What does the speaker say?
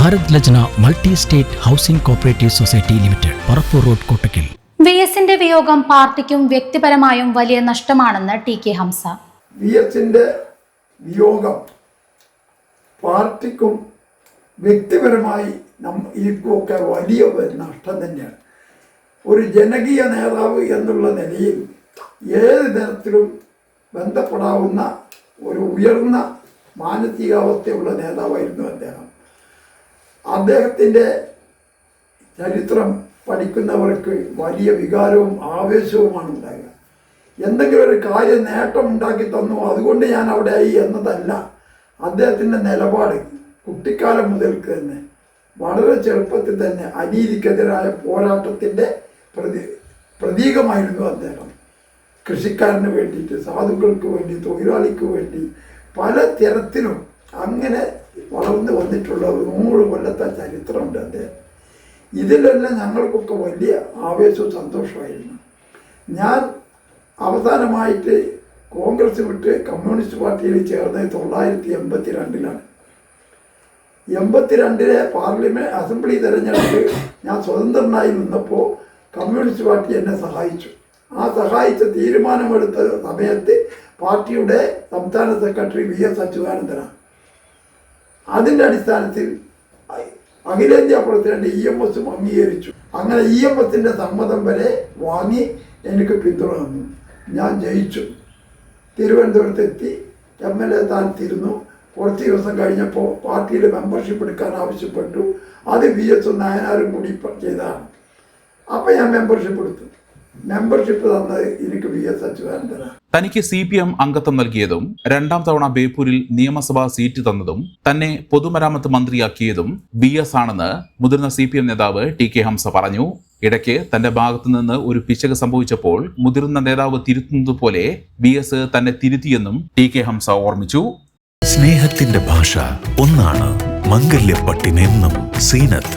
Bharat Lajna multi state housing cooperative society limited Parappur road Kottakkal. V എസിന്റെ വിയോഗം പാർട്ടിക്കും വ്യക്തിപരമായും വലിയ നഷ്ടമാണെന്ന് ടി കെ ഹംസ. വി എസിന്റെ വിയോഗം പാർട്ടിക്കും വ്യക്തിപരമായി നമുക്കൊക്കെ വലിയ ഒരു നഷ്ടം തന്നെയാണ്. ഒരു ജനകീയ നേതാവ് എന്നുള്ള നിലയിൽ ഏത് തരത്തിലും ബന്ധപ്പെടാവുന്ന ഒരു ഉയർന്ന മാനസികാവസ്ഥയുള്ള നേതാവായിരുന്നു അദ്ദേഹം. അദ്ദേഹത്തിന്റെ ചരിത്രം പഠിക്കുന്നവർക്ക് വലിയ വികാരവും ആവേശവുമാണ് ഉണ്ടാകുക എന്തെങ്കിലും ഒരു കാര്യം നേട്ടം ഉണ്ടാക്കി തന്നു. അതുകൊണ്ട് ഞാൻ അവിടെ ആയി എന്നതല്ല. അദ്ദേഹത്തിന്റെ നിലപാട് കുട്ടിക്കാലം മുതൽക്ക് തന്നെ വളരെ ചെറുപ്പത്തിൽ തന്നെ അനീതിക്കെതിരായ പോരാട്ടത്തിന്റെ പ്രതി പ്രതീകമായിരുന്നു അദ്ദേഹം. കൃഷിക്കാരന് വേണ്ടിയിട്ട് സാധുക്കൾക്ക് വേണ്ടി തൊഴിലാളിക്ക് വേണ്ടി പല തരത്തിലും അങ്ങനെ നൂറ് കൊല്ലത്തെ ചരിത്രമുണ്ട് അദ്ദേഹം ഇതിലെല്ലാം ഞങ്ങൾക്കൊക്കെ വലിയ ആവേശവും സന്തോഷമായിരുന്നു. ഞാൻ അവസാനമായിട്ട് കോൺഗ്രസ് വിട്ട് കമ്മ്യൂണിസ്റ്റ് പാർട്ടിയിൽ ചേർന്നത് തൊള്ളായിരത്തി എൺപത്തി രണ്ടിലാണ് എൺപത്തിരണ്ടിലെ പാർലമെന്റ് അസംബ്ലി തെരഞ്ഞെടുപ്പ് ഞാൻ സ്വതന്ത്രനായി നിന്നപ്പോൾ കമ്മ്യൂണിസ്റ്റ് പാർട്ടി എന്നെ സഹായിച്ചു. ആ സഹായിച്ച തീരുമാനമെടുത്ത സമയത്ത് പാർട്ടിയുടെ സംസ്ഥാന സെക്രട്ടറി വി എസ് അച്യുതാനന്ദനാണ്. അതിന്റെ അടിസ്ഥാനത്തിൽ അഖിലേന്ത്യാ പ്രസിഡന്റ് ഇ എം എസും അംഗീകരിച്ചു. അങ്ങനെ ഇ എം എസിന്റെ സമ്മതം വരെ വാങ്ങി എനിക്ക് പിന്തുണ തന്നു. ഞാൻ ജയിച്ചു. തിരുവനന്തപുരത്ത് എത്തി. എം എൽ എ സ്ഥാനത്തിരുന്നു കുറച്ച് ദിവസം കഴിഞ്ഞപ്പോൾ പാർട്ടിയിൽ മെമ്പർഷിപ്പ് എടുക്കാൻ ആവശ്യപ്പെട്ടു. അത് വി എസ് നായനാരും കൂടി ചെയ്തതാണ് അപ്പോൾ ഞാൻ മെമ്പർഷിപ്പ് എടുത്തു. മെമ്പർഷിപ്പ് തന്നത് എനിക്ക് വി എസ് അച്യുതാനന്ദനാണ് തനിക്ക് സി പി എം അംഗത്വം നൽകിയതും രണ്ടാം തവണ ബേപ്പൂരിൽ നിയമസഭാ സീറ്റ് തന്നതും തന്നെ പൊതുമരാമത്ത് മന്ത്രിയാക്കിയതും ബി എസ് ആണെന്ന് മുതിർന്ന സി പി എം നേതാവ് ടി കെ ഹംസ പറഞ്ഞു. ഇടയ്ക്ക് തന്റെ ഭാഗത്തുനിന്ന് ഒരു പിശക് സംഭവിച്ചപ്പോൾ മുതിർന്ന നേതാവ് തിരുത്തുന്നതുപോലെ ബി എസ് തന്നെ തിരുത്തിയെന്നും ടി കെ ഹംസ ഓർമ്മിച്ചു. സ്നേഹത്തിന്റെ ഭാഷ ഒന്നാണ് മംഗല്യപ്പട്ടിനെന്നും Zeenath.